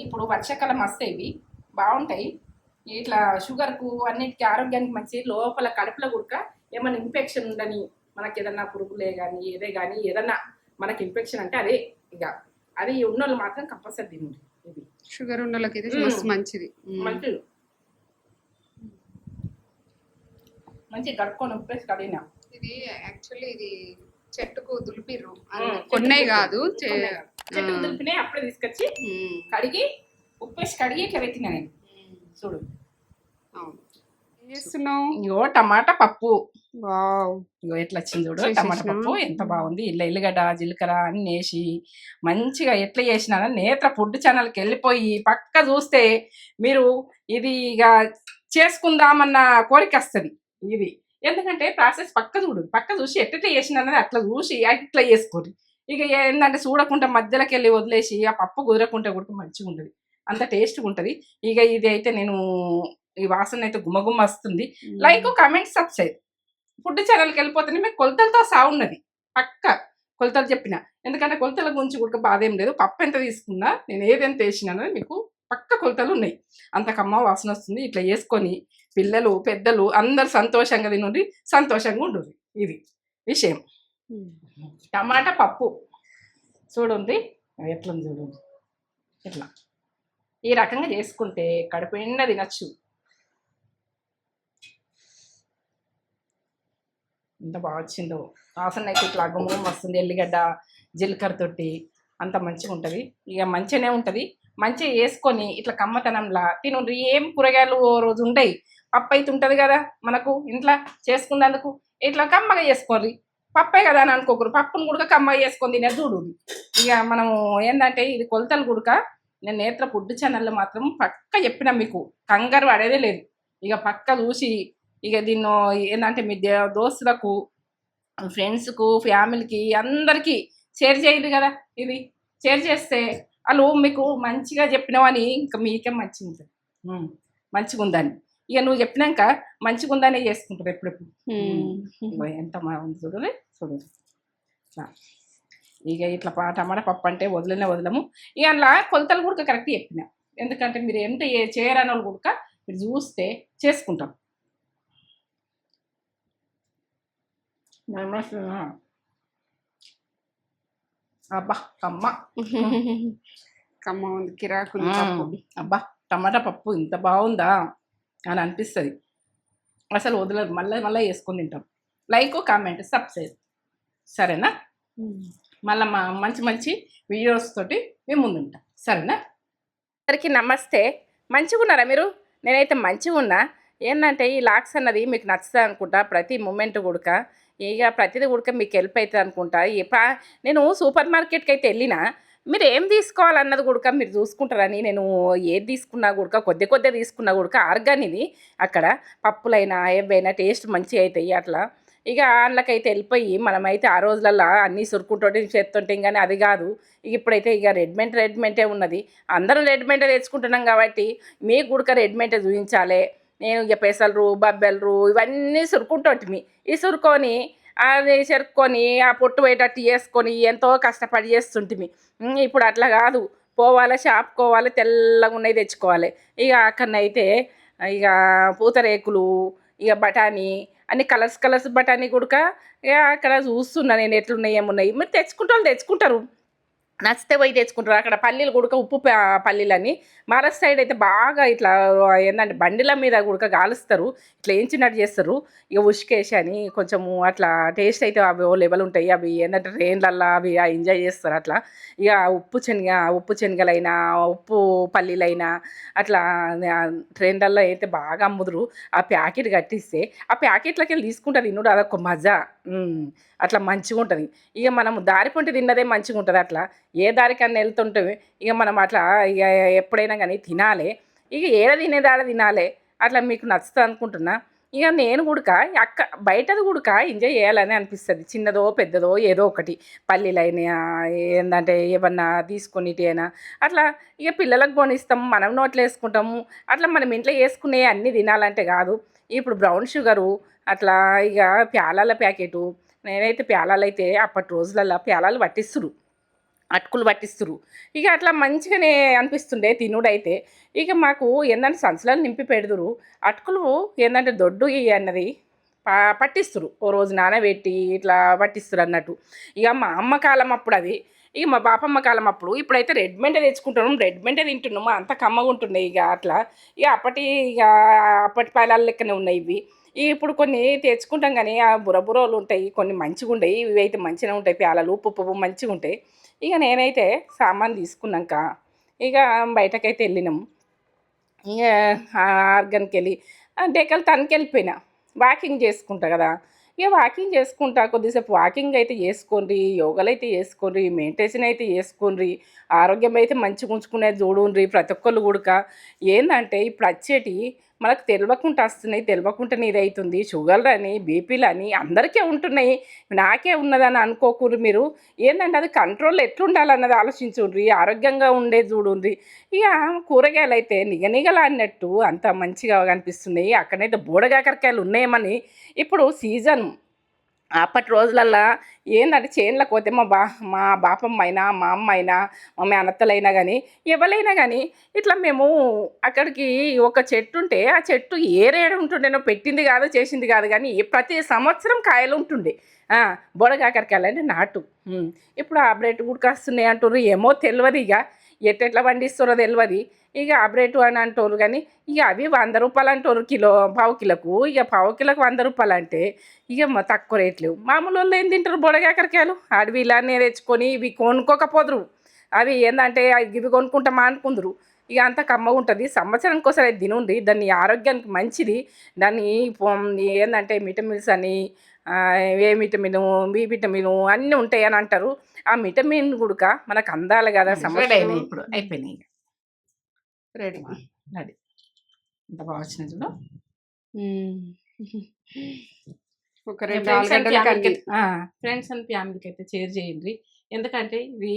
ఇప్పుడు వర్షాకాలం వస్తాయి ఇవి బాగుంటాయి. ఇట్లా షుగర్కు అన్నిటికీ ఆరోగ్యానికి మంచి లోపల కడుపులో కూడా ఏమైనా ఇన్ఫెక్షన్ ఉందని మనకి ఏదన్నా పురుగులే కానీ ఏదే కానీ ఏదన్నా మనకి ఇన్ఫెక్షన్ అంటే అదే ఇక. అది ఉన్నోళ్ళు మాత్రం కంపల్సరీ తినండి ఇది షుగర్ ఉన్న వాళ్ళకి అయితే మ్మ్. మస్తు మంచిది. మ్మ్. మంచి మంచి గడుక్కొని ఉప్పేసి కడిగిన. ఇది యాక్చువల్లీ ఇది చెట్టుకు దులిపిర్రు. కొన్నే కాదు చె- కొన్నే కాదు. చెట్టుకు ఆ. దులిపినాయి అప్పుడే తీసుకొచ్చి. కడిగి ఉప్పేసి కడిగి ఇట్లా పెట్టిన నేను. చూడు ఏం చేస్తున్నావు ఇగో టమాటా పప్పు ఇగో ఎట్లా వచ్చింది చూడు? టమాటా పప్పు ఎంత బాగుంది ఇలా ఎల్లిగడ్డ జీలకర్ర అన్ని వేసి మంచిగా ఎట్లా చేసినా నేత్ర ఫుడ్ ఛానల్కి వెళ్ళిపోయి పక్క చూస్తే మీరు ఇది ఇక చేసుకుందామన్న కోరిక వస్తుంది ఇది ఎందుకంటే ప్రాసెస్ పక్క చూడు పక్క చూసి ఎట్లా చేసిన అట్లా చూసి అట్లా చేసుకోరు ఇక ఏంటంటే చూడకుండా మధ్యలోకి వెళ్ళి వదిలేసి ఆ పప్పు కుదరకుంటే కూడా మంచిగా ఉంటుంది. అంత టేస్ట్గా ఉంటుంది. ఇక ఇది అయితే నేను ఈ వాసన అయితే గుమ్మగుమ్మ వస్తుంది. Like comment subscribe. ఫుడ్ ఛానల్కి వెళ్ళిపోతేనే మీకు కొలతలతో సాగున్నది పక్క కొలతలు చెప్పిన. ఎందుకంటే కొలతల గురించి కూడా బాధ ఏం లేదు. పప్పు ఎంత తీసుకున్నా నేను ఏదెంత వేసినానో మీకు పక్క కొలతలు ఉన్నాయి అంత కమ్మ వాసన వస్తుంది. ఇట్లా వేసుకొని పిల్లలు పెద్దలు అందరు సంతోషంగా తినండి సంతోషంగా ఉండరు ఇది విషయం. టమాటా పప్పు. చూడండి ఎట్లుంది చూడండి ఇట్లా. ఈ రకంగా చేసుకుంటే కడుపు నిండా తినచ్చు. ఎంత బాగా వచ్చిందో. వాసన అయితే ఇట్లా గుమ్మం వస్తుంది. ఎల్లిగడ్డ జీలకర్ర తోటి అంత మంచిగా ఉంటుంది. ఇక మంచిగానే ఉంటుంది. మంచిగా వేసుకొని ఇట్లా కమ్మతనంలా తిను ఏం కూరగాయలు ఓ రోజు ఉంటాయి. పప్పు అయితే ఉంటుంది కదా మనకు ఇంట్లో చేసుకున్నందుకు. ఇట్లా కమ్మగా చేసుకోర్రి. పప్పే కదా అని అనుకోకరు పప్పును కూడా కమ్మగా చేసుకొని తినే చూడు. ఇక మనము ఏంటంటే ఇది కొలతలు గుడక నేను నేత్ర ఫుడ్ ఛానల్లో మాత్రం పక్క చెప్పిన మీకు. కంగారు పడేదే లేదు. ఇక పక్క చూసి ఇక దీన్ని ఏంటంటే మీ దే- దోస్తులకు ఫ్రెండ్స్కు ఫ్యామిలీకి అందరికీ షేర్ చేయండి కదా. ఇది షేర్ చేస్తే వాళ్ళు మీకు మంచిగా చెప్పినావని ఇంకా మీకే మంచిగా ఉంటుంది మంచిగా ఉందని ఇక నువ్వు చెప్పినాక మంచిగా ఉందనే చేసుకుంటారు ఎప్పుడెప్పుడు ఎంత బాగుంది చూడలే చూడు ఇట్లా. ఇక ఇట్లా పా- టమాటా పప్పు అంటే వదిలినే వదలము. ఇక అందులో కొలతలు కూడా కరెక్ట్ చెప్పిన. ఎందుకంటే మీరు ఎంత చేయరని వాళ్ళు కూడా మీరు చూస్తే చేసుకుంటాం. అబ్బా కమ్మ. కమ్మ ఉంది కిరాకు. అబ్బా టమాటా పప్పు ఇంత బాగుందా అని అనిపిస్తుంది. అసలు వదలదు మళ్ళీ మళ్ళీ వేసుకొని తింటాం. Like comment subscribe. సరేనా? మళ్ళీ మా మంచి మంచి వీడియోస్ తోటి మేము ముందుంటాం. సరేనా? అందరికీ నమస్తే. మంచిగా ఉన్నారా మీరు? నేనైతే మంచిగా ఉన్నా ఏంటంటే ఈ లాక్స్ అన్నది మీకు నచ్చుతుంది అనుకుంటా ప్రతి మూమెంట్ కూడక. ఇక ప్రతిదీ ఉడక మీకు హెల్ప్ అవుతుంది అనుకుంటా. నేను సూపర్ మార్కెట్కి అయితే వెళ్ళినా మీరు ఏం తీసుకోవాలన్నది గుడక మీరు చూసుకుంటారని నేను ఏది తీసుకున్నా గుడక కొద్ది కొద్ది తీసుకున్నా కూడక ఆర్గాన్ ఇది అక్కడ. పప్పులైనా ఏవైనా టేస్ట్ మంచిగా అవుతాయి అట్లా. ఇక అందులోకైతే వెళ్ళిపోయి మనమైతే ఆ రోజులల్లో అన్నీ సురుకుంటుంటే చేస్తుంటాం కానీ అది కాదు. ఇక ఇప్పుడైతే ఇక రెడ్మెంట్ రెడ్మెంటే ఉన్నది. అందరూ రెడ్మెంటే తెచ్చుకుంటున్నాం కాబట్టి మీకు గుడక రెడ్మెంటే చూపించాలి. నేను ఇక పెసలు బబ్బెలరు ఇవన్నీ సురుకుంటుంటిమి ఈ సురుకొని అది చెరుక్కొని ఆ పొట్టు పోయేటట్టు చేసుకొని ఎంతో కష్టపడి చేస్తుంటిమి. ఇప్పుడు అట్లా కాదు. పోవాలి షాపుకోవాలి తెల్లగా ఉన్నాయి తెచ్చుకోవాలి. ఇక అక్కడనైతే ఇక పూతరేకులు ఇక బఠానీ అన్ని కలర్స్ కలర్స్ బఠానీ కూడా ఇక అక్కడ చూస్తున్నా నేను ఎట్లున్నాయి ఏమున్నాయి. మీరు తెచ్చుకుంటే వాళ్ళు తెచ్చుకుంటారు. నచ్చితే పోయి తెచ్చుకుంటారు. అక్కడ పల్లీలు గుడక ఉప్పు పల్లీలని మహారాష్ట్ర సైడ్ అయితే బాగా ఇట్లా ఏంటంటే బండిల మీద గుడక గాలుస్తారు. ఇట్లా ఏంచినట్టు చేస్తారు. ఇక ఉష్కేసి అని కొంచెము అట్లా టేస్ట్ అయితే అవి ఓ లెవెల్ ఉంటాయి. అవి ఏంటంటే ట్రైన్లల్లో అవి ఎంజాయ్ చేస్తారు అట్లా. ఇక ఉప్పు శనగ ఉప్పు శనగలైనా ఉప్పు పల్లీలైనా అట్లా ట్రైన్లలో అయితే బాగా అమ్ముదురు. ఆ ప్యాకెట్ కట్టిస్తే ఆ ప్యాకెట్లకి వెళ్ళి తీసుకుంటారు తినుడు. అదొక మజా. అట్లా మంచిగా ఉంటుంది ఇక మనం దారి పొంటి తిన్నదే మంచిగా ఉంటుంది అట్లా. ఏ దారికన్నా వెళ్తుంటే. ఇక మనం అట్లా ఇక ఎప్పుడైనా కానీ తినాలి. ఇక ఏడ తినేదాడ తినాలి. అట్లా మీకు నచ్చుతుంది అనుకుంటున్నా. ఇక నేను కూడక అక్క బయటది కూడక ఎంజాయ్ చేయాలని అనిపిస్తుంది. చిన్నదో పెద్దదో ఏదో ఒకటి. పల్లీలైనా ఏంటంటే ఏమన్నా తీసుకొని అయినా అట్లా ఇక పిల్లలకు కొనిస్తాం మనం నోట్లో వేసుకుంటాము అట్లా మనం ఇంట్లో వేసుకునే అన్నీ తినాలంటే కాదు. ఇప్పుడు బ్రౌన్ షుగరు అట్లా ఇక ప్యాలాల ప్యాకెటు. నేనైతే ప్యాలాలు అయితే అప్పటి రోజులలో ప్యాలాలు పట్టిస్తురు అటుకులు పట్టిస్తురు ఇక అట్లా మంచిగానే అనిపిస్తుండే తినుడైతే. ఇక మాకు ఏంటంటే సంచులను నింపి పెడుదురు. అటుకులు ఏంటంటే దొడ్డు ఇవి అన్నది పట్టిస్తురు ఓ రోజు నానబెట్టి ఇట్లా పట్టిస్తురు అన్నట్టు. ఇక మా అమ్మ కాలం అప్పుడు అది. ఇక మా బాపమ్మ కాలం అప్పుడు. ఇప్పుడైతే రెడ్మెంటే తెచ్చుకుంటున్నాం. రెడ్మెంటే తింటున్నాము అంత కమ్మగా ఉంటున్నాయి ఇక అట్లా. ఇక అప్పటి ఇక అప్పటి పాలాల లెక్కనే ఉన్నాయి ఇవి. ఇప్పుడు కొన్ని తెచ్చుకుంటాం కానీ ఆ బురబురోలు ఉంటాయి. కొన్ని మంచిగా ఉంటాయి ఇవి అయితే మంచిగా ఉంటాయి. ప్యాలలు ఉప్పు ఉప్పు మంచిగా ఉంటాయి ఇక నేనైతే సామాన్ తీసుకున్నాక ఇక బయటకైతే వెళ్ళినాం. ఇక ఆర్గన్కి వెళ్ళి డెక్కలు తనకి వెళ్ళిపోయినా. వాకింగ్ చేసుకుంటా కదా. ఇక వాకింగ్ చేసుకుంటా కొద్దిసేపు వాకింగ్ అయితే చేసుకోండి యోగాలు అయితే చేసుకోండి మెడిటేషన్ అయితే చేసుకోండి ఆరోగ్యం అయితే మంచిగా ఉంచుకునేది చూడండి ప్రతి ఒక్కళ్ళు కూడా ఏంటంటే ఇప్పుడు వచ్చేటి మనకు తెలియకుండా వస్తున్నాయి తెలియకుండా ఇది అవుతుంది షుగర్ అని బీపీలు అని అందరికీ ఉంటున్నాయి. నాకే ఉన్నదని అనుకోకూరు మీరు. ఏంటంటే అది కంట్రోల్ ఎట్లుండాలన్నది ఆలోచించుండ్రి. ఆరోగ్యంగా ఉండేది చూడుండ్రి. ఇక కూరగాయలు అయితే నిగనిగలాడినట్టు అంత మంచిగా కనిపిస్తున్నాయి. అక్కడైతే బోడగాకరకాయలు ఉన్నాయేమని. ఇప్పుడు సీజన్ అప్పటి రోజులల్లో ఏంటంటే చేనులకు పోతే మా బా మా బాపమ్మ అయినా మా అమ్మ అయినా మా మేనత్తలైనా కానీ ఎవరైనా కానీ ఇట్లా మేము అక్కడికి ఒక చెట్టు ఉంటే ఆ చెట్టు ఏ రేడు ఉంటుండేనో పెట్టింది కాదు చేసింది కాదు కానీ ప్రతి సంవత్సరం కాయలు ఉంటుండే. బొడగాకరకాయలు వెళ్ళాలంటే నాటు. ఇప్పుడు ఆ బ్రెడ్ వస్తున్నాయి అంటుర్రు ఏమో తెలియదు ఇక ఎట్టెట్లా పండిస్తారో తెలియదు ఇక ఆ బ్రెడ్ అని అంటారు కానీ ఇక అవి వంద రూపాయలు అంటారు కిలో పావు కిలోకు ఇక పావు కిలోకు వంద రూపాయలు అంటే ఇక తక్కువ రేట్లు. మామూలు వాళ్ళు ఏం తింటారు బొడగాకరకాయలు అడవి ఇలానే తెచ్చుకొని ఇవి కొనుక్కోకపోదురు. అవి ఏంటంటే ఇవి కొనుక్కుంటామా అనుకుందరు. ఇక అంత కమ్మగా ఉంటుంది. సంవత్సరానికి ఒకసారి తినుండి దాన్ని ఆరోగ్యానికి మంచిది. దాన్ని ఏంటంటే విటమిన్స్ అని ఏ విటమిన్ బి విటమిన్ అన్నీ ఉంటాయి అని అంటారు. ఆ విటమిన్ కూడా మనకు అందాలి కదా సంవత్సరం. ఇప్పుడు అయిపోయినాయి రెడీ. రెడీ. ఇంత బాగా వచ్చినాయి చూడు ఒక రెండు ఫ్రెండ్స్ అండ్ ఫ్యామిలీకి అయితే షేర్ చేయండి. ఎందుకంటే ఇవి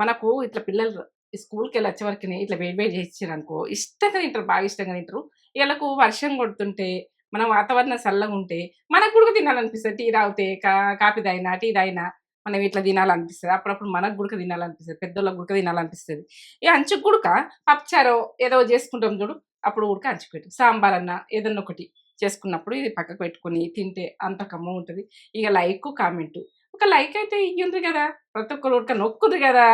మనకు ఇట్లా పిల్లలు స్కూల్కి వెళ్ళి వచ్చే వరకు ఇట్లా వేడి వేడి చేసారు అనుకో ఇష్టంగా తింటారు బాగా ఇష్టంగా తింటారు. వీళ్ళకు వర్షం కొడుతుంటే మన వాతావరణం చల్లగా ఉంటే మనకు కూడా తినాలనిపిస్తుంది. టీ తాగితే కాఫీ తాగినా టీ తాగినా మనం ఇట్లా తినాలనిపిస్తుంది. అప్పుడప్పుడు మనకు గుడక తినాలనిపిస్తుంది. పెద్దోళ్ళకి గుడక తినాలనిపిస్తుంది. ఈ అంచు గుడక పప్పుచారో ఏదో చేసుకుంటాం చూడు అప్పుడు ఉడక అంచుకు పెట్టు. సాంబార్ అన్న ఏదన్నా ఒకటి చేసుకున్నప్పుడు ఇది పక్కకు పెట్టుకొని తింటే అంత కమ్మ ఉంటుంది. ఇక లైక్ కామెంట్. ఒక లైక్ అయితే ఇయ్యుండ్రు కదా. ప్రతి ఒక్కరు ఉడక నొక్కుదు కదా.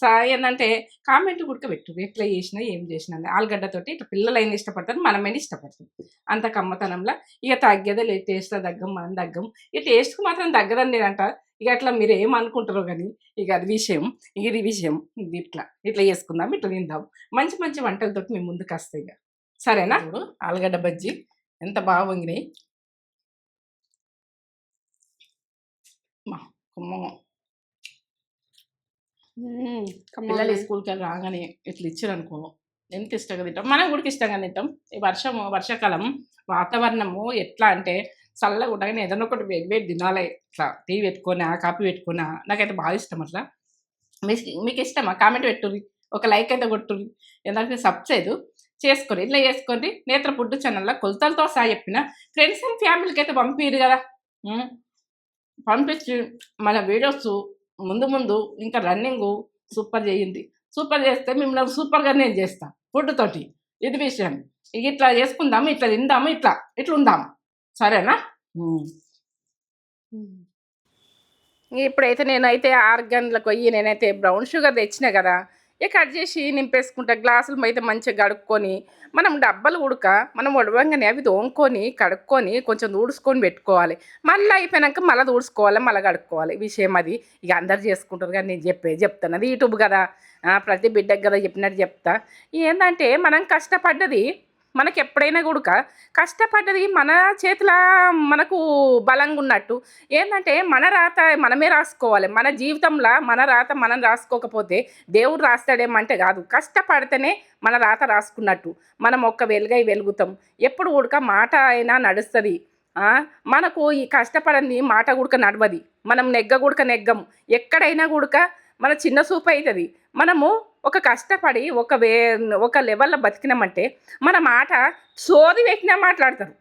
సా ఏంటంటే కామెంట్ గుడక పెట్టు. ఎట్లా చేసినా ఏం చేసినా ఆలుగడ్డతోటి ఇట్లా పిల్లలు అయినా ఇష్టపడతారు మనమైనా ఇష్టపడతాం. అంత కమ్మతనంలో ఇక తగ్గేదే లేదు టేస్ట్లో తగ్గం మనం తగ్గం. ఈ టేస్ట్కి మాత్రం తగ్గదని నేనంట ఇక అట్లా మీరు ఏమనుకుంటారో కానీ ఇక అది విషయం ఇక ఇది విషయం ఇది ఇట్లా ఇట్లా చేసుకుందాం ఇట్లా తిందాం. మంచి మంచి వంటలతోటి మేము ముందుకు వస్తాయి ఇక. సరేనా? ఇప్పుడు ఆలుగడ్డ బజ్జీ ఎంత బాగా వంగినాయి. పిల్లలు స్కూల్కి వెళ్ళి రాగానే ఇట్లా ఇచ్చారు అనుకో ఎంత ఇష్టంగా తింటాం? మనం కూడా ఇష్టంగా తింటాం. ఈ వర్షం వర్షాకాలం వాతావరణము ఎట్లా అంటే చల్లగా ఉండగానే ఏదైనా ఒకటి వేడి వేడి తినాలి. ఇట్లా టీ పెట్టుకున్నా కాఫీ పెట్టుకున్నా నాకైతే బాగా ఇష్టం అట్లా. మీకు మీకు ఇష్టమా కామెంట్ పెట్టుర్రి. ఒక లైక్ అయితే కొట్టుర్రి. ఎందుకంటే సబ్స్క్రైబ్ చేసుకొని ఇట్లా చేసుకోండి. నేత్ర ఫుడ్ ఛానల్లో కొలతలతో సహా చెప్పిన ఫ్రెండ్స్ అండ్ ఫ్యామిలీకి అయితే పంపిరు కదా. పంపించి. మన వీడియోస్ ముందు ముందు ఇంకా రన్నింగ్ సూపర్ చేయండి సూపర్ చేస్తే మిమ్మల్ని సూపర్గా నేను చేస్తాను ఫుడ్ తోటి. ఇది విషయం. ఇట్లా చేసుకుందాము ఇట్లా తిందాము ఇట్లా. ఇట్లా ఉందాము సరేనా? ఇప్పుడైతే నేనైతే ఆరు గంటలకు పోయి నేనైతే బ్రౌన్ షుగర్ తెచ్చిన కదా. ఇక కట్ చేసి నింపేసుకుంటా. గ్లాసులు అయితే మంచిగా కడుక్కొని మనం డబ్బలు ఉడక మనం ఉడవంగానే అవి తోముకొని కడుక్కొని కొంచెం ఊడ్చుకొని పెట్టుకోవాలి. మళ్ళీ అయిపోయాక మళ్ళీ ఊడ్చుకోవాలి మళ్ళీ కడుక్కోవాలి. విషయం అది. ఇక అందరు చేసుకుంటారు కానీ నేను చెప్పే చెప్తాను. అది యూట్యూబ్ కదా. ప్రతి బిడ్డకు కదా చెప్పినట్టు చెప్తా. ఏంటంటే మనం కష్టపడ్డది మనకి ఎప్పుడైనా కూడక కష్టపడ్డది మన చేతిలో మనకు బలంగా ఉన్నట్టు ఏంటంటే మన రాత మనమే రాసుకోవాలి. మన జీవితంలో మన రాత మనం రాసుకోకపోతే దేవుడు రాస్తాడేమంటే కాదు. కష్టపడితేనే మన రాత రాసుకున్నట్టు. మనం ఒక్క వెలుగై వెలుగుతాం. ఎప్పుడు కూడక మాట అయినా నడుస్తుంది. మనకు ఈ కష్టపడని మాట గుడక నడవది. మనం నెగ్గ గుడక నెగ్గం. ఎక్కడైనా గుడక మన చిన్న సూపు అవుతుంది మనము ఒక కష్టపడి ఒక వే ఒక లెవెల్లో బతికినామంటే మన మాట సోది పెట్టినా మాట్లాడతారు.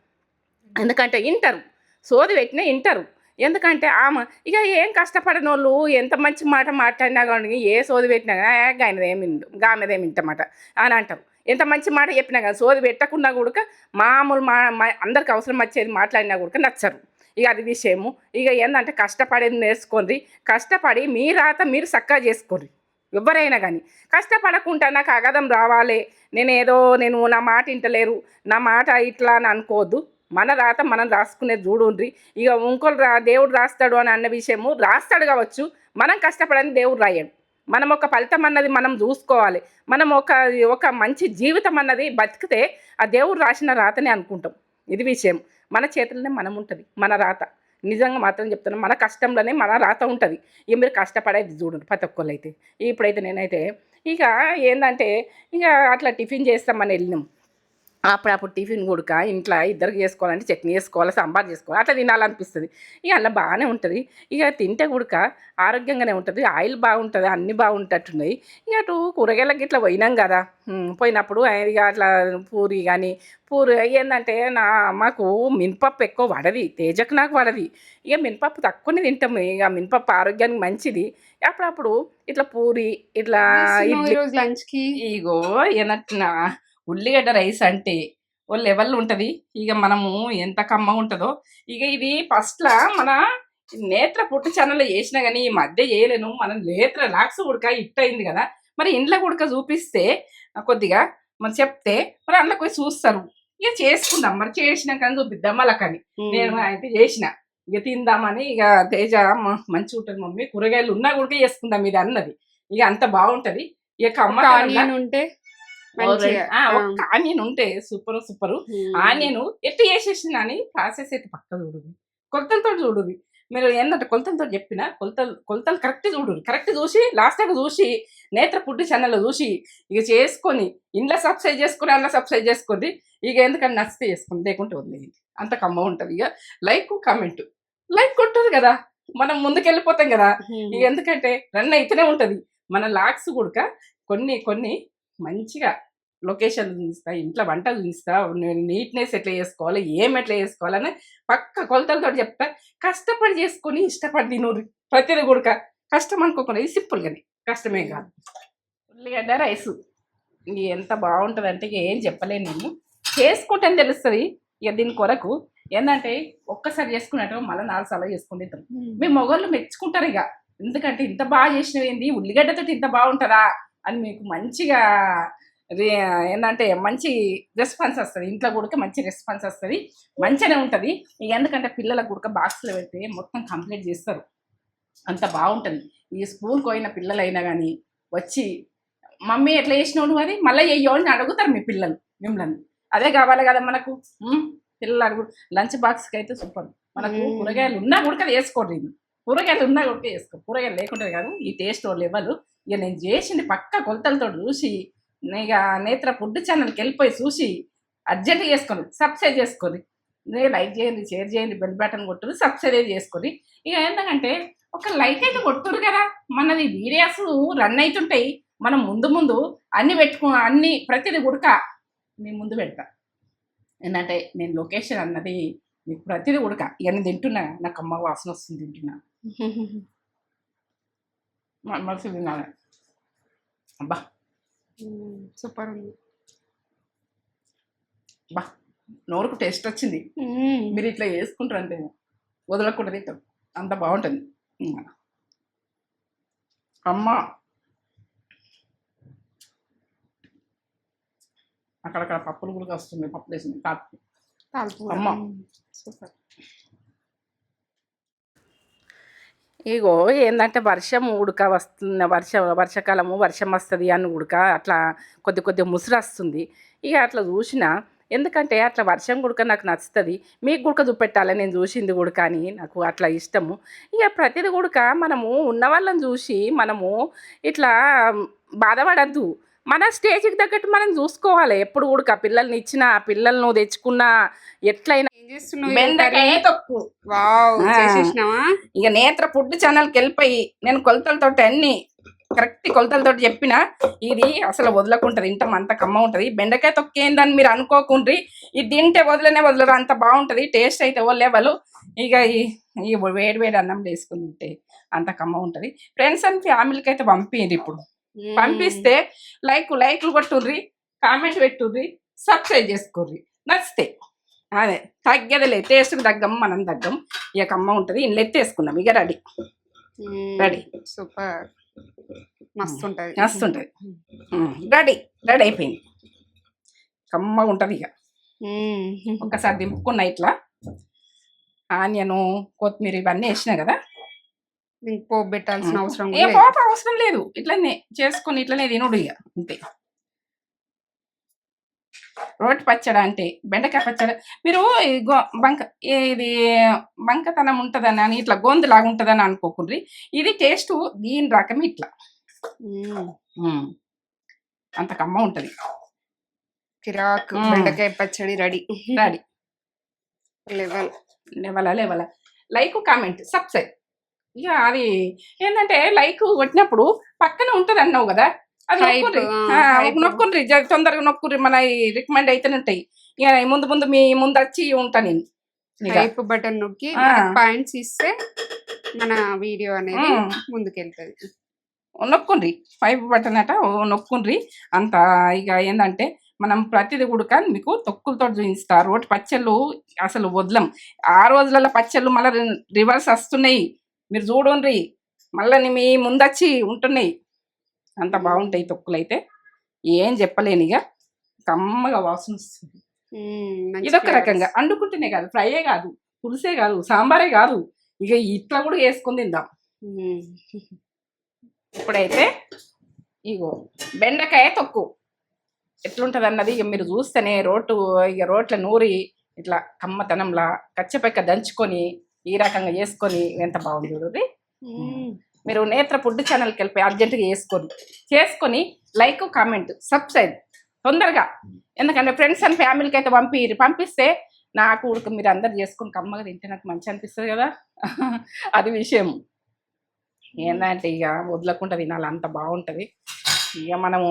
ఎందుకంటే వింటారు సోది పెట్టినా వింటారు ఎందుకంటే ఆమె ఇక ఏం కష్టపడిన వాళ్ళు ఎంత మంచి మాట మాట్లాడినా కానీ ఏ సోది పెట్టినా కానీ ఆయనదేమి ఆమెదేమి ఇంటమాట అని అంటారు. ఎంత మంచి మాట చెప్పినా కానీ సోది పెట్టకుండా కూడక మామూలు మా అందరికి అవసరం వచ్చేది మాట్లాడినా కూడక నచ్చరు. ఇక అది విషయము. ఇక ఏంటంటే కష్టపడేది నేర్చుకోండి. కష్టపడి మీ రాత మీరు చక్కగా చేసుకోండి. ఎవరైనా కానీ. కష్టపడకుండా నాకు అగదం రావాలి. నేను ఏదో నేను నా మాట వింటలేరు నా మాట ఇట్లా అని అనుకోవద్దు. మన రాత మనం రాసుకునేది చూడుండ్రి. ఇక ఇంకోళ్ళు రా దేవుడు రాస్తాడు అని అన్న విషయము రాస్తాడు కావచ్చు. మనం కష్టపడని దేవుడు రాయడు. మనం ఒక ఫలితం అన్నది మనం చూసుకోవాలి. మనం ఒక ఒక మంచి జీవితం అన్నది బతికితే ఆ దేవుడు రాసిన రాతనే అనుకుంటాం. ఇది విషయం. మన చేతుల్లోనే మనం ఉంటుంది. మన రాత. నిజంగా మాత్రం చెప్తున్నాను మన కష్టంలోనే మన రాత ఉంటుంది. ఇక మీరు కష్టపడేది చూడండి ప్రతి ఒక్కళ్ళు అయితే. ఇప్పుడైతే నేనైతే ఇక ఏంటంటే ఇక అట్లా టిఫిన్ చేస్తామని వెళ్ళినాం. అప్పుడప్పుడు టిఫిన్ కొడుక ఇంట్లో ఇద్దరికి చేసుకోవాలంటే చట్నీ చేసుకోవాలి సాంబార్ చేసుకోవాలి అట్లా తినాలనిపిస్తుంది. ఇక అలా బాగానే ఉంటుంది. ఇక తింటే కూడక ఆరోగ్యంగానే ఉంటుంది ఆయిల్ బాగుంటుంది అన్నీ బాగుంటట్టున్నాయి. ఇక అటు కూరగాయలకి ఇట్లా పోయినాం కదా. పోయినప్పుడు ఇక అట్లా పూరి కానీ పూరి ఏంటంటే నా మాకు మినపప్పు ఎక్కువ పడది తేజకు నాకు పడది ఇక మినపప్పు తక్కువనే తింటాము ఇక మినపప్పు ఆరోగ్యానికి మంచిది. అప్పుడప్పుడు ఇట్లా పూరి ఇట్లా ఇడ్లీ ఇగో ఏనట్న ఉల్లిగడ్డ రైస్ అంటే ఓ లెవెల్ ఉంటుంది. ఇక మనము ఎంత కమ్మ ఉంటుందో. ఇక ఇది ఫస్ట్లో మన నేత్ర పుట్టు ఛానల్లో చేసినా కానీ ఈ మధ్య చేయలేను. మన నేత్ర లాక్స్ ఉడక ఇట్ అయింది కదా. మరి ఇంట్లో ఉడక చూపిస్తే కొద్దిగా మరి చెప్తే మరి అందులో పోయి చూస్తారు. ఇక చేసుకుందాం. మరి చేసినాక చూపిద్దాం వాళ్ళకని నేను అయితే చేసిన. ఇక తిందామని ఇక తేజ "మ- మంచిగా ఉంటుంది మమ్మీ. కూరగాయలు ఉన్నా కూడా చేసుకుందాం ఇది అన్నది. ఇక అంత బాగుంటది. ఇక కమ్మ ఉంటే ఒక్క ఆనియన్ ఉంటే సూపర్ సూపర్. ఉమ్. ఆనియన్ ఎట్లా చేసేసిన అని ప్రాసెస్ అయితే పక్క చూడుది. కొలతలతో చూడుది. మీరు ఏంటంటే కొలతలతో చెప్పిన కొలతలు కొలతలు కరెక్ట్ చూడు కరెక్ట్ చూసి లాస్ట్ టైం చూసి నేత్ర ఫుడ్ ఛానల్లో చూసి ఇక చేసుకొని ఇంట్లో సబ్స్క్రైబ్ చేసుకొని అందులో సబ్స్క్రైబ్ చేసుకోండి ఇక ఎందుకంటే నచ్చితే చేసుకోండి లేకుంటే వదిలేయండి. అంత కమ్మ ఉంటుంది ఇక. లైక్ కామెంట్ లైక్ కొట్టదు కదా. మనం ముందుకెళ్ళిపోతాం కదా. ఉమ్. ఇక ఎందుకంటే రన్ అయితేనే ఉంటుంది. మన లాక్స్ కూడా కొన్ని కొన్ని మంచిగా లొకేషన్ చూపిస్తా ఇంట్లో వంట చూపిస్తా నీట్నెస్ ఎట్లా చేసుకోవాలి ఏం ఎట్లా చేసుకోవాలని పక్క కొలతలతో చెప్తా. కష్టపడి చేసుకొని ఇష్టపడి తినూరి ప్రతిదీ కూడా కష్టం అనుకోకుండా ఇది సింపుల్గానే కష్టమే కాదు. ఉల్లిగడ్డ రైస్. ఎంత బాగుంటుంది అంటే ఇక ఏం చెప్పలేను నేను. చేసుకుంటే తెలుస్తుంది? ఇక దీని కొరకు ఏంటంటే ఒక్కసారి చేసుకున్నట్టు మళ్ళీ నాలుగు సార్లు చేసుకుని తింటాం. ఉమ్. మీ మొగళ్ళు మెచ్చుకుంటారు ఇక. ఎందుకంటే ఇంత బాగా చేసినవి ఏంది? ఉల్లిగడ్డతో ఇంత బాగుంటుందా? అని మీకు మంచిగా ఏంటంటే మంచి రెస్పాన్స్ వస్తుంది. ఇంట్లో కూడా మంచి రెస్పాన్స్ వస్తుంది. మంచిగానే ఉంటుంది. ఇక ఎందుకంటే పిల్లలకు కూడా బాక్స్లో పెడితే మొత్తం కంప్లీట్ చేస్తారు. అంత బాగుంటుంది. ఈ స్కూల్కి పోయిన పిల్లలైనా కానీ వచ్చి మమ్మీ ఎట్లా చేసినావు అది? మళ్ళీ చెయ్యో అని అడుగుతారు మీ పిల్లలు మిమ్మల్ని. అదే కావాలి కదా మనకు. పిల్లలు అడుగు లంచ్ బాక్స్కి అయితే సూపర్. మనకు. కూరగాయలు ఉన్నా కూడా వేసుకోండి కూరగాయలు ఉన్నా కూడా వేసుకో కూరగాయలు లేకుంటే కాదు ఈ టేస్ట్ లెవెల్ ఇక నేను చేసింది పక్క కొలతలతో చూసి ఇక నేత్ర ఫుడ్ ఛానల్కి వెళ్ళిపోయి చూసి అర్జెంట్ చేసుకోండి సబ్స్క్రైబ్ చేసుకోండి నేను లైక్ చేయండి షేర్ చేయండి బెల్ బటన్ కొట్టురు సబ్స్క్రైబ్ చేసుకొని ఇక ఏంటంటే ఒక లైక్ అయితే కొట్టురు కదా. మనది వీడియోస్ రన్ అవుతుంటాయి. మనం ముందు ముందు అన్ని పెట్టుకో అన్ని ప్రతిదీ ఉడక నేను ముందు పెడతా. ఏంటంటే నేను లొకేషన్ అన్నది మీకు ప్రతిదీ ఉడక. ఇక నేను తింటున్నా నాకు అమ్మ వాసన వస్తుంది తింటున్నా. మ- మస్తు తిన్నాను అబ్బా. సూపర్ ఉంది. బా నోరుకు టేస్ట్ వచ్చింది. మీరు ఇట్లా చేసుకుంటారు అంటే వదలకుండా తింటాం అంత బాగుంటుంది. అమ్మ. అక్కడక్కడ పప్పులు కూడా వస్తుంది పప్పులు వేసింది కాపు. అమ్మ. సూపర్. ఇగో ఏంటంటే వర్షం ఉడక వస్తుంది వర్షం వర్షాకాలము వర్షం వస్తుంది అని ఉడక అట్లా కొద్ది కొద్ది ముసురు వస్తుంది ఇక అట్లా చూసిన ఎందుకంటే అట్లా వర్షం గుడక నాకు నచ్చుతుంది. మీకు గుడక చూపెట్టాలి నేను చూసింది గుడక అని నాకు అట్లా ఇష్టము. ఇక ప్రతిది గుడక మనము ఉన్న వాళ్ళని చూసి మనము ఇట్లా బాధపడద్దు. మన స్టేజ్కి తగ్గట్టు మనం చూసుకోవాలి. ఎప్పుడు కూడా పిల్లల్ని ఇచ్చిన పిల్లల్ని నువ్వు తెచ్చుకున్నా ఎట్లయినా ఇక నేత్ర ఫుడ్ ఛానల్కి వెళ్ళిపోయి నేను కొలతలతో అన్ని కరెక్ట్ కొలతలతో చెప్పిన ఇది అసలు వదలకుంటది. ఇంత అంత కమ్మ ఉంటది. బెండకాయ తొక్కేందని మీరు అనుకోకుండ్రి ఇది తింటే వదలనే వదలరు. అంత బాగుంటది. టేస్ట్ అయితే లెవెల్. ఇక ఈ ఈ వేడి వేడి అన్నం వేసుకుని తింటే అంత కమ్మ ఉంటది. ఫ్రెండ్స్ అండ్ ఫ్యామిలీకి అయితే పంపింది ఇప్పుడు. పంపిస్తే లైక్ లైక్లు కొట్టుర్రి కామెంట్ పెట్టుర్రి సబ్స్క్రైబ్ చేసుకోర్రి. నచ్చితే. అదే తగ్గేదిలే టేస్ట్కి తగ్గం మనం తగ్గం. ఇక కమ్మ ఉంటుంది ఇంట్లో ఎత్తేసుకున్నాం ఇక రెడీ. రెడీ. సూపర్. మస్తు ఉంటది మస్తు ఉంటుంది రెడీ రెడీ అయిపోయింది. కమ్మగా ఉంటుంది ఇక. మ్మ్. ఒక్కసారి దింపుకున్నా ఇట్లా. ఆనియను కొత్తిమీర ఇవన్నీ వేసినా కదా. పెట్టాల్సిన అవసరం ఏ. పాప అవసరం లేదు. ఇట్లనే చేసుకొని ఇట్లనే తినుడు ఇక అంతే. రోటి పచ్చడి అంటే బెండకాయ పచ్చడి. మీరు గో- బంక ఇది బంకతనం ఉంటుందని అని ఇట్లా గోందులాగా ఉంటుందని అనుకోకుండ్రి ఇది టేస్ట్ దీని రకం ఇట్లా. అంత కమ్మ ఉంటుంది. కిరాక్. బెండకాయ పచ్చడి రెడీ. రెడీ. లెవెల్. లేవల లేవల. Like comment subscribe. ఇక అది ఏంటంటే లైక్ కొట్టినప్పుడు పక్కన ఉంటది అన్నావు కదా అది. నొక్కుండ్రి జర తొందరగా నొక్కుండ్రి మన రికమెండ్ అయితేనే ఉంటాయి ఇక ముందు ముందు మీ ముందు వచ్చి ఉంటా నేను. టైప్ బటన్ నొక్కి. పాయింట్స్ ఇస్తే మన వీడియో అనేది. ముందుకెళ్తది నొక్కుండ్రి ఫైవ్ బటన్ అట నొక్కుండ్రి అంత ఇక ఏంటంటే మనం ప్రతిది కూడా మీకు తొక్కులతో చూపిస్తా రోటి పచ్చళ్ళు అసలు వదలం ఆ రోజులలో పచ్చళ్ళు మళ్ళీ రివర్స్ వస్తున్నాయి మీరు చూడండి. మళ్ళీ మీ ముందచ్చి ఉంటున్నాయి. అంత బాగుంటాయి తొక్కులు అయితే ఏం చెప్పలేను ఇక కమ్మగా వాసన వస్తుంది. ఇదొక. రకంగా అండుకుంటేనే కాదు ఫ్రైయే కాదు పులుసే కాదు సాంబారే కాదు. ఇక ఇట్లా కూడా వేసుకొని తిందాం. ఇప్పుడైతే ఇగో బెండకాయ తొక్కు. ఎట్లుంటది అన్నది ఇక మీరు చూస్తేనే రోటు ఇక రోట్ల నూరి ఇట్లా కమ్మతనంలా కచ్చపెక్క దంచుకొని ఈ రకంగా చేసుకొని ఎంత బాగుంది చూడండి. మీరు నేత్ర ఫుడ్ ఛానల్కి వెళ్ళిపోయి అర్జెంటుగా చేసుకొని చేసుకొని లైక్ కామెంట్ సబ్స్క్రైబ్ తొందరగా. ఎందుకంటే ఫ్రెండ్స్ అండ్ ఫ్యామిలీకి అయితే పంపి పంపిస్తే నాకు ఉడక మీరు అందరు చేసుకుని కమ్మగా తింటే నాకు మంచి అనిపిస్తుంది కదా. అది విషయం. ఏంటంటే ఇక వదలకుండా తినాలి అంత బాగుంటుంది. ఇక మనము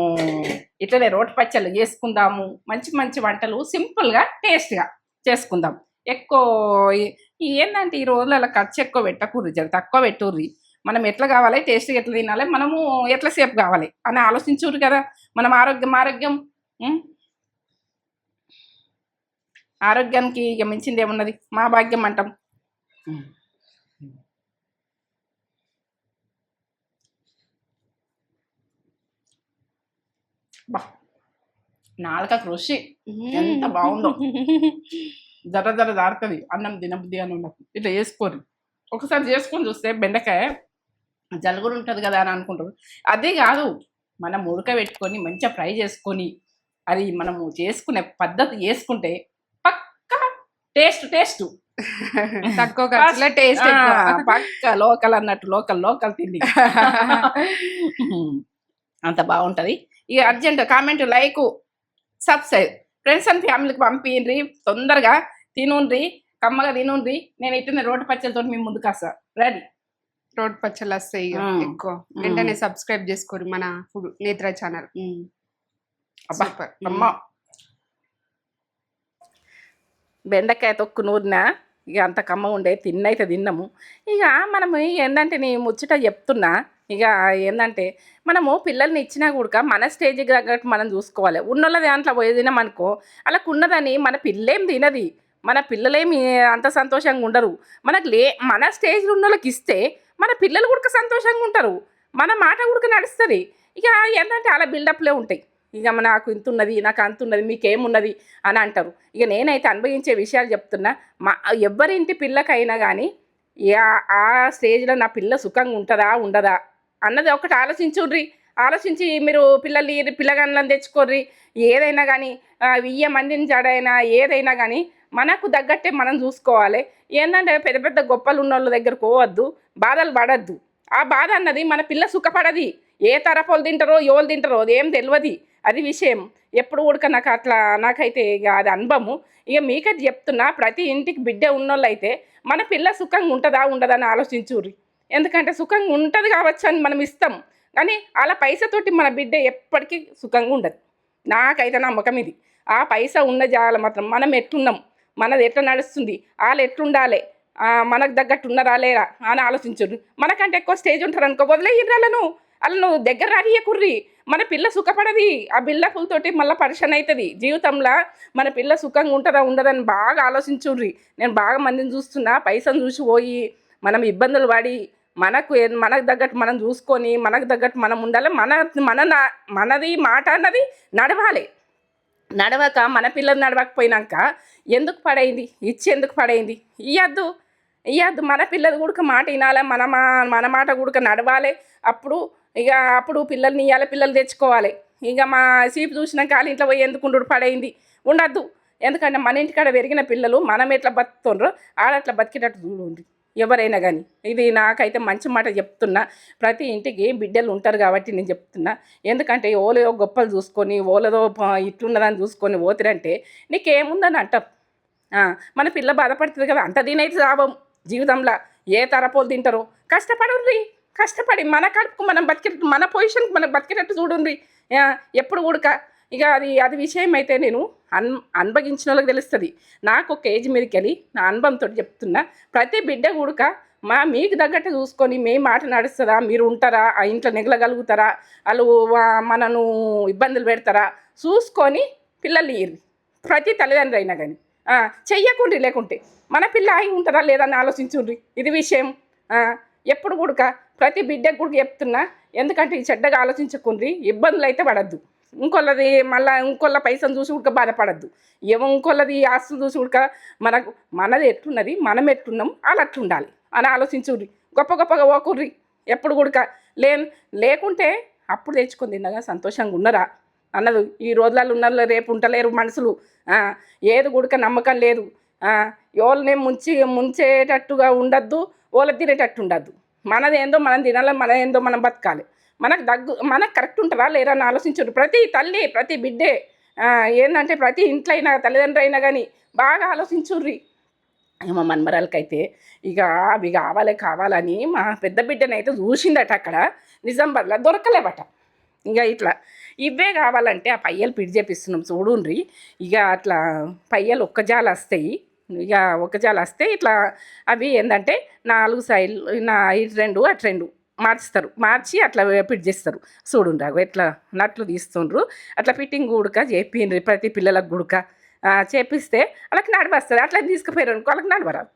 ఇట్లనే రోటి పచ్చళ్ళు చేసుకుందాము మంచి మంచి వంటలు సింపుల్గా టేస్ట్గా చేసుకుందాం. ఎక్కువ ఈ ఏంటంటే ఈ రోజులలో ఖర్చు ఎక్కువ పెట్టకూడదు జర తక్కువ పెట్టుర్రి. మనం ఎట్లా కావాలి టేస్ట్గా ఎట్లా తినాలి మనము ఎట్లా సేపు కావాలి అని ఆలోచించుర్రు కదా. మనం ఆరోగ్యం ఆరోగ్యం? ఆరోగ్యానికి ఇక మించింది ఏమున్నది? మా భాగ్యం అంటాం. బా. నాలుక కృషి. ఎంత బాగుందో. జర జర దాడుతుంది అన్నం తినబుద్ధి అని ఉన్నప్పుడు. ఇట్లా చేసుకోరు. ఒకసారి చేసుకొని చూస్తే బెండకాయ జలుగురు ఉంటుంది కదా అని అనుకుంటారు. అదే కాదు మనం ఉడకబెట్టుకొని మంచిగా ఫ్రై చేసుకొని అది మనము చేసుకునే పద్ధతి చేసుకుంటే పక్క టేస్ట్ టేస్ట్. తక్కువ ఖర్చులో టేస్ట్ పక్క లోకల్ అన్నట్టు లోకల్ లోకల్ తిండి. అంత బాగుంటది. ఇక urgent comment like subscribe. Friends and ఫ్యామిలీకి పంపిండ్రి తొందరగా తినుండ్రి కమ్మగా తినుండ్రి. నేను ఇట్టిన రోడ్డు పచ్చలతో మీ ముందుకు వస్తా. రెడీ రోడ్ పచ్చళ్ళు వస్తాయి. ఎక్కువ. వెంటనే సబ్స్క్రైబ్ చేసుకోరు మన ఫుడ్ నేత్ర ఛానల్ అమ్మ. బెండకాయ తొక్కు నూరిన ఇక అంత కమ్మ ఉండే తిన్నైతే తిన్నాము. ఇక మనము ఏంటంటే నీ ముచ్చట చెప్తున్నా ఇక ఏంటంటే మనము పిల్లల్ని ఇచ్చినా కూడా మన స్టేజ్కి తగ్గట్టు మనం చూసుకోవాలి. ఉన్నోళ్ళ దాంట్లో పోయి తినమనుకో అలా ఉన్నదని మన పిల్లేం తినది. మన పిల్లలేమి అంత సంతోషంగా ఉండరు. మనకు లే మన స్టేజ్లో ఉన్న వాళ్ళకి ఇస్తే మన పిల్లలు కూడా సంతోషంగా ఉంటారు. మన మాట కూడా నడుస్తుంది. ఇక ఏంటంటే అలా బిల్డప్లే ఉంటాయి. ఇక నాకు ఇంత ఉన్నది నాకు అంత ఉన్నది మీకేమున్నది అని అంటారు. ఇక నేనైతే అనుభవించే విషయాలు చెప్తున్నా. మా ఎవరింటి పిల్లకైనా కానీ ఆ- ఆ స్టేజ్లో నా పిల్ల సుఖంగా ఉంటుందా ఉండదా అన్నది ఒకటి ఆలోచించుడ్రి. ఆలోచించి మీరు పిల్లల్ని పిల్లగాళ్ళని తెచ్చుకోర్రి. ఏదైనా కానీ వెయ్యి మందిని జడైనా ఏదైనా కానీ మనకు తగ్గట్టే మనం చూసుకోవాలి. ఏంటంటే పెద్ద పెద్ద గొప్పలు ఉన్న వాళ్ళ దగ్గరకు పోవద్దు బాధలు పడద్దు. ఆ బాధ అన్నది మన పిల్ల సుఖపడది. ఏ తరఫోలు తింటారో ఎవరు తింటారో ఏం తెలియదు అది విషయం. ఎప్పుడు ఉడక నాకు అట్లా నాకైతే ఇక అది అనుభవము ఇక మీకైతే చెప్తున్నా ప్రతి ఇంటికి బిడ్డ ఉన్నోళ్ళు అయితే మన పిల్ల సుఖంగా ఉంటుందా ఉండదా అని ఆలోచించుర్రి. ఎందుకంటే సుఖంగా ఉంటుంది కావచ్చు అని మనం ఇస్తాం. కానీ అలా పైసతోటి మన బిడ్డ ఎప్పటికీ సుఖంగా ఉండదు. నాకైతే నమ్మకం ఇది. ఆ పైసా ఉన్న జాగాల మాత్రం మనం ఎట్లున్నాం? మనది ఎట్లా నడుస్తుంది? వాళ్ళు ఎట్లుండాలి? మనకు తగ్గట్టు ఉన్నారా లేరా? అని ఆలోచించరు మనకంటే ఎక్కువ స్టేజ్ ఉంటారు అనుకో వదిలేయర్రాలను వాళ్ళను. దగ్గర రానియకుర్రి మన పిల్ల సుఖపడది. ఆ బిల్ల తోటి మళ్ళీ పరిశన అవుతుంది జీవితంలో మన పిల్ల సుఖంగా ఉంటుందా ఉండదని బాగా ఆలోచించుర్రి. నేను బాగా మందిని చూస్తున్నా పైసను చూసి పోయి మనం ఇబ్బందులు పడి మనకు మనకు తగ్గట్టు మనం చూసుకొని మనకు తగ్గట్టు మనం ఉండాలి. మన మన నా- మనది మాట అన్నది నడవాలి. నడవక మన పిల్లలు నడవకపోయినాక ఎందుకు పడైంది? ఇచ్చి ఎందుకు పడైంది? ఇయ్యద్దు. ఇయ్యద్దు. మన పిల్లలు కూడా మాట వినాలి. మన మా మన మాట కూడా నడవాలి. అప్పుడు ఇక అప్పుడు పిల్లల్ని ఇవ్వాలి పిల్లలు తెచ్చుకోవాలి. ఇక మా సీపు చూసినాక వాళ్ళ ఇంట్లో పోయి ఎందుకు ఉండు పడైంది? ఉండద్దు. ఎందుకంటే మన ఇంటికాడ పెరిగిన పిల్లలు మనం ఎట్లా బతుకుతుండ్రో ఆడట్లా బతికేటట్టు చూడండి ఎవరైనా కానీ ఇది నాకైతే మంచి మాట చెప్తున్నా. ప్రతి ఇంటికి బిడ్డలు ఉంటారు కాబట్టి నేను చెప్తున్నా. ఎందుకంటే ఓలో గొప్పలు చూసుకొని ఓలదో ఇట్లున్నదని చూసుకొని పోతురంటే నీకేముందని అంటారు మన పిల్ల బాధపడుతుంది కదా అంత దీనైతే లాభం జీవితంలో. ఏ తరపోలు తింటారో? కష్టపడుండ్రి కష్టపడి మన కడుపుకు మనం బతికే మన పొజిషన్కి మనం బతికేటట్టు చూడుండ్రి ఎప్పుడు ఉడక ఇక అది అది విషయం అయితే నేను అన్ అనుభవించిన వాళ్ళకి తెలుస్తుంది. నాకు ఒక ఏజ్ మీదకి వెళ్ళి నా అనుభవంతో చెప్తున్నా ప్రతి బిడ్డ కూడక మా మీకు తగ్గట్టు చూసుకొని మీ మాట నడుస్తుందా? మీరు ఉంటారా? ఆ ఇంట్లో నెగలగలుగుతారా? వాళ్ళు వా- మనను ఇబ్బందులు పెడతారా? చూసుకొని పిల్లల్ని ఇయ్యి ప్రతి తల్లిదండ్రి అయినా కానీ చెయ్యకుండ్రి లేకుంటే. మన పిల్ల ఆగి ఉంటుందా లేదని ఆలోచించుండ్రి. ఇది విషయం. ఎప్పుడు కూడక ప్రతి బిడ్డకు కూడా చెప్తున్నా ఎందుకంటే ఈ చెడ్డగా ఆలోచించకుండ్రి ఇబ్బందులు అయితే పడద్దు. ఇంకొల్లది మళ్ళీ ఇంకొల్ల పైసలు చూసి ఉడక బాధపడద్దు. ఏమో ఇంకొల్లది ఆస్తులు చూసి ఉడక మనకు మనది ఎట్లున్నది మనం ఎట్లున్నాం వాళ్ళు అట్లుండాలి అని ఆలోచించుర్రి. గొప్ప గొప్పగా ఓకుర్రి ఎప్పుడు కూడక లే లేకుంటే అప్పుడు తెచ్చుకొని తిన్నగా సంతోషంగా ఉన్నరా? అన్నది ఈ రోజులలో ఉన్నారు రేపు ఉంటలేరు మనుషులు. ఏది గుడక నమ్మకం లేదు. ఎవరిని ముంచి ముంచేటట్టుగా ఉండద్దు వాళ్ళకి తినేటట్టు ఉండద్దు. మనది ఏందో మనం తినాలి మన ఏందో మనం బతకాలి. మనకు దగ్గు మనకు కరెక్ట్ ఉంటారా లేరా అని ఆలోచించారు. ప్రతి తల్లి ప్రతి బిడ్డే ఏంటంటే ప్రతి ఇంట్లో అయినా తల్లిదండ్రులు అయినా కానీ బాగా ఆలోచించుర్రి. ఏమో మన్మరాలకైతే ఇక అవి కావాలి కావాలని మా పెద్ద బిడ్డనైతే చూసిందట అక్కడ. నిజాంబాద్లో దొరకలేవట. ఇక ఇట్లా ఇవే కావాలంటే ఆ పయ్యలు పిడి చేపిస్తున్నాం చూడుండ్రి. ఇక అట్లా పయ్యలు ఒక్క జాల వస్తాయి. ఇక ఒక జాల వస్తే ఇట్లా అవి ఏంటంటే నాలుగు సైడ్లు నా ఇటు రెండు అటు రెండు. మార్చుతారు మార్చి అట్లా పిట్ చేస్తారు. చూడుండ్రి అగో ఎట్లా నట్లు తీస్తుండ్రు. అట్లా ఫిట్టింగ్ గుడక చేపిండ్రు ప్రతి పిల్లలకు గుడక. చేపిస్తే వాళ్ళకి నడవస్తుంది అట్లా తీసుకుపోయారు అనుకో వాళ్ళకి నడవరాదు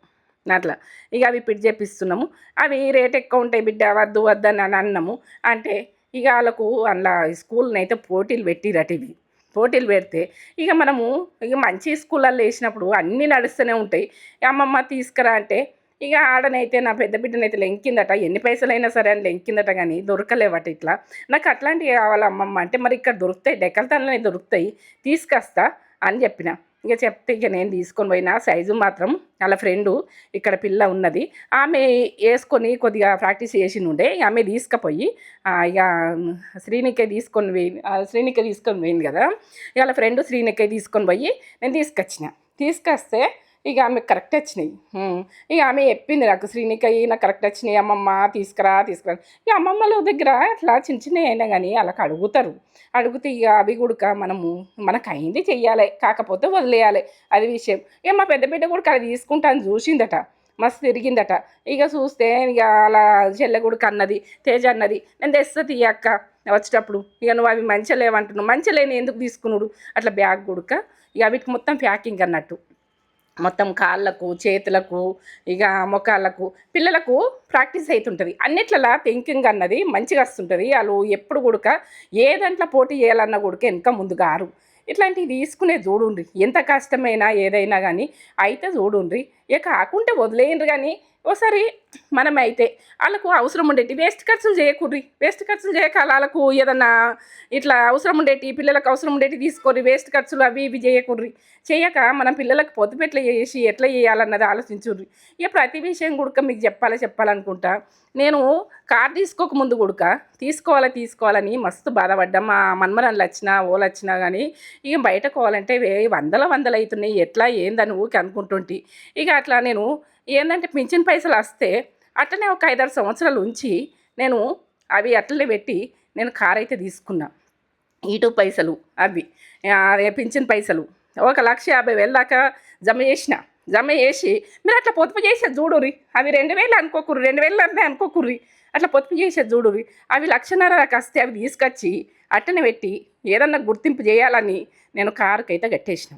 అట్లా. ఇక అవి పిట్ చేపిస్తున్నాము. అవి రేట్ ఎక్కువ ఉంటాయి బిడ్డ వద్దు వద్దని అని అన్నాము. అంటే ఇక వాళ్ళకు అందులో స్కూల్ని అయితే పోటీలు పెట్టిరట ఇవి. పోటీలు పెడితే ఇక మనము ఇక మంచి స్కూళ్ళల్లో వేసినప్పుడు అన్నీ నడుస్తూనే ఉంటాయి. అమ్మమ్మ తీసుకురా అంటే ఇక ఆడనైతే నా పెద్ద బిడ్డనైతే లెంకిందట. ఎన్ని పైసలైనా సరే అని లెంకిందట కానీ దొరకలేవట ఇట్లా. నాకు అట్లాంటివి కావాలి అమ్మమ్మ అంటే మరి ఇక్కడ దొరుకుతాయి డెక్కలతనలోనే దొరుకుతాయి తీసుకొస్తా అని చెప్పిన. ఇక చెప్తే ఇక నేను తీసుకొని పోయిన. సైజు మాత్రం వాళ్ళ ఫ్రెండు ఇక్కడ పిల్ల ఉన్నది. ఆమె వేసుకొని కొద్దిగా ప్రాక్టీస్ చేసి ఉండే ఆమె తీసుకుపోయి ఇక శ్రీనికే తీసుకొని పోయి శ్రీనికే తీసుకొని పోయింది కదా. ఇక వాళ్ళ ఫ్రెండు శ్రీనికే తీసుకొని పోయి నేను తీసుకొచ్చిన. తీసుకొస్తే ఇక ఆమె కరెక్ట్ వచ్చినాయి. ఇక ఆమె చెప్పింది నాకు శ్రీనిక నాకు కరెక్ట్ వచ్చినాయి. అమ్మమ్మ తీసుకురా తీసుకురా. ఇక అమ్మమ్మల దగ్గర అట్లా చిన్న చిన్న అయినా కానీ అలా అడుగుతారు. అడిగితే ఇక అవి కూడా మనము మనకు అయింది చెయ్యాలి కాకపోతే వదిలేయాలి. అది విషయం. ఇక మా పెద్ద బిడ్డ కూడా అది తీసుకుంటాను చూసిందట. మస్తు తిరిగిందట. ఇక చూస్తే ఇక అలా చెల్లె అన్నది తేజ అన్నది నేను తెస్తా తీయక్క వచ్చేటప్పుడు ఇక నువ్వు అవి మంచిగా లేవంటున్నావు. మంచిగా లేని ఎందుకు తీసుకున్నాడు? అట్లా బ్యాగ్ గుడక ఇక వీటికి మొత్తం ప్యాకింగ్ అన్నట్టు. మొత్తం కాళ్ళకు చేతులకు ఇక ముఖాలకు పిల్లలకు ప్రాక్టీస్ అవుతుంటుంది అన్నిట్లలా థింకింగ్ అన్నది మంచిగా వస్తుంటుంది. వాళ్ళు ఎప్పుడు కూడక ఏ దాంట్లో పోటీ చేయాలన్న కూడక వెనక ముందు గారు ఇట్లాంటివి తీసుకునే చూడుండ్రి. ఎంత కష్టమైనా ఏదైనా కానీ అయితే చూడుండ్రి. ఇక కాకుంటే వదిలేయండ్రి కానీ ఒకసారి మనమైతే వాళ్ళకు అవసరం ఉండేటి వేస్ట్ ఖర్చులు చేయకూడ్రి వేస్ట్ ఖర్చులు చేయక వాళ్ళకు ఏదన్నా ఇట్లా అవసరం ఉండేటి పిల్లలకు అవసరం ఉండేటి తీసుకోర్రి. వేస్ట్ ఖర్చులు అవి ఇవి చేయకూడ్రి చేయక మనం పిల్లలకు పొద్దుపెట్ల చేసి ఎట్లా చేయాలన్నది ఆలోచించుర్రి. ఇక ప్రతి విషయం కూడా మీకు చెప్పాలి చెప్పాలనుకుంటా. నేను కార్ తీసుకోక ముందు కూడా తీసుకోవాలి తీసుకోవాలని మస్తు బాధపడ్డా. మా మన్మరాలు వచ్చినా ఓలు వచ్చినా కానీ ఇక బయట కోవాలంటే వందల వందలు అవుతున్నాయి ఎట్లా ఏందని ఊరికి అనుకుంటుంటే. ఇక అట్లా నేను ఏంటంటే పింఛన్ పైసలు వస్తే అట్లనే ఒక ఐదారు సంవత్సరాలు ఉంచి నేను అవి అట్లనే పెట్టి నేను కార్ అయితే తీసుకున్నా. ఇటు పైసలు అవి. అదే పింఛన్ పైసలు. ఒక లక్ష యాభై వేల దాకా జమ చేసిన. జమ చేసి మీరు అట్లా పొదుపు చేసేది చూడుర్రి. అవి రెండు వేలు అనుకోకుర్రి రెండు వేలు అంటే అనుకోకుర్రి. అట్లా పొదుపు చేసేది చూడుర్రి. అవి లక్షన్నర దాకా వస్తే అవి తీసుకొచ్చి అట్టనే పెట్టి ఏదన్నా గుర్తింపు చేయాలని నేను కారుకైతే కట్టేసిన.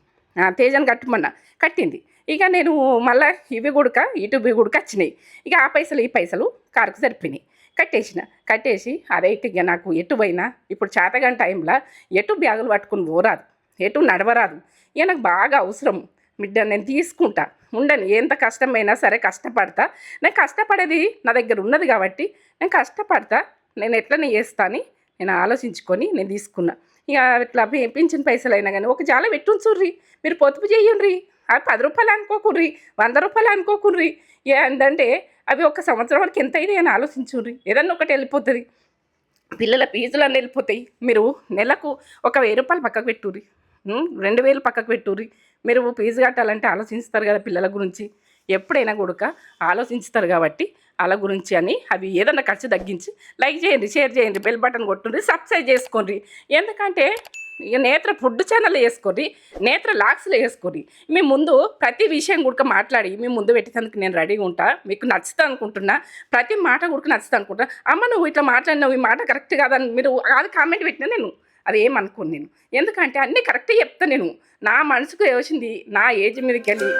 తేజను కట్టమన్నా. కట్టింది. ఇక నేను మళ్ళీ ఇవి గుడక ఇటు ఇవి గుడక వచ్చినాయి. ఇక ఆ పైసలు ఈ పైసలు కారుకు సరిపోయినాయి. కట్టేసిన కట్టేసి అదే ఇక నాకు ఎటు పోయినా ఇప్పుడు చేతగాని టైంలో ఎటు బ్యాగులు పట్టుకుని పోరాదు ఎటు నడవరాదు. ఇక నాకు బాగా అవసరం బిడ్డ నేను తీసుకుంటా ఉండను ఎంత కష్టమైనా సరే కష్టపడతా. నేను కష్టపడేది నా దగ్గర ఉన్నది కాబట్టి నేను కష్టపడతా నేను ఎట్లనే చేస్తాను నేను ఆలోచించుకొని నేను తీసుకున్నా. ఇక ఇట్లా పింఛన్ పైసలు అయినా కానీ ఒక జాల పెట్టుంచుర్రి మీరు పొదుపు చేయండి. అవి పది రూపాయలు అనుకోకుర్రి వంద రూపాయలు అనుకోకుర్రి. ఏంటంటే అవి ఒక సంవత్సరం వరకు ఎంత అయింది అని ఆలోచించుర్రి. ఏదన్నా ఒకటి వెళ్ళిపోతుంది. పిల్లల ఫీజులు అన్నీ వెళ్ళిపోతాయి. మీరు నెలకు ఒక వెయ్యి రూపాయలు పక్కకు పెట్టుర్రి. రెండు వేలు పక్కకు పెట్టుర్రి. మీరు ఫీజు కట్టాలంటే ఆలోచిస్తారు కదా పిల్లల గురించి. ఎప్పుడైనా కూడక ఆలోచిస్తారు కాబట్టి వాళ్ళ గురించి అని అవి ఏదన్నా ఖర్చు తగ్గించి లైక్ చేయండి షేర్ చేయండి బెల్ బటన్ కొట్టుండి సబ్స్క్రైబ్ చేసుకోండి. ఎందుకంటే ఇక నేత్ర ఫుడ్ ఛానల్ వేసుకోండి నేత్ర లాక్స్లో వేసుకోండి మీ ముందు ప్రతి విషయం కూడా మాట్లాడి మీ ముందు పెట్టేందుకు నేను రెడీగా ఉంటా మీకు నచ్చుతా అనుకుంటున్నా ప్రతి మాట కూడా నచ్చుతా అనుకుంటా అమ్మ నువ్వు ఇట్లా మాట్లాడినావు ఈ మాట కరెక్ట్ కాదని మీరు అది కామెంట్ పెట్టినా నేను అది ఏమనుకోను నేను. ఎందుకంటే అన్నీ కరెక్ట్గా చెప్తా నేను. నా మనసుకు వచ్చింది నా ఏజ్ మీదకి వెళ్ళి